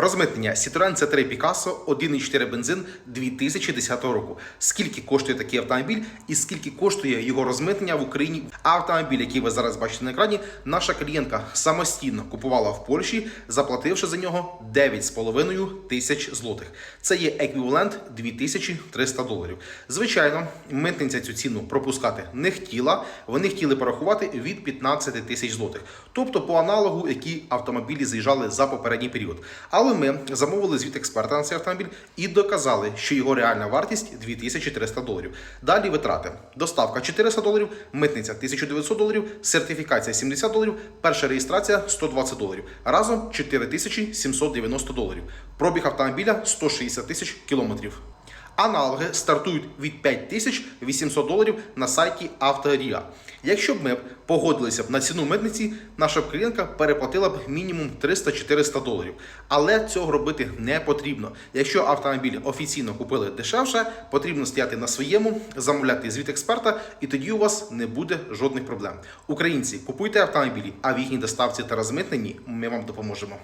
Розмитнення Citroen C3 Picasso 1,4 бензин 2010 року. Скільки коштує такий автомобіль і скільки коштує його розмитнення в Україні? Автомобіль, який ви зараз бачите на екрані, наша клієнтка самостійно купувала в Польщі, заплативши за нього 9,5 тисяч злотих. Це є еквівалент 2300 доларів. Звичайно, митниця цю ціну пропускати не хотіла. Вони хотіли порахувати від 15 тисяч злотих. Тобто по аналогу, які автомобілі заїжджали за попередній період. Але ми замовили звіт експерта на цей автомобіль і доказали, що його реальна вартість 2300 доларів. Далі витрати: доставка 400 доларів, митниця 1900 доларів, сертифікація 70 доларів, перша реєстрація 120 доларів. Разом 4790 доларів. Пробіг автомобіля 160 тисяч кілометрів. Аналоги стартують від 5800 доларів на сайті Авторія. Якщо б ми погодилися б на ціну митниці, наша б клієнтка переплатила б мінімум 300-400 доларів. Але цього робити не потрібно. Якщо автомобіль офіційно купили дешевше, потрібно стояти на своєму, замовляти звіт експерта, і тоді у вас не буде жодних проблем. Українці, купуйте автомобілі, а в їхній доставці та розмитненні ми вам допоможемо.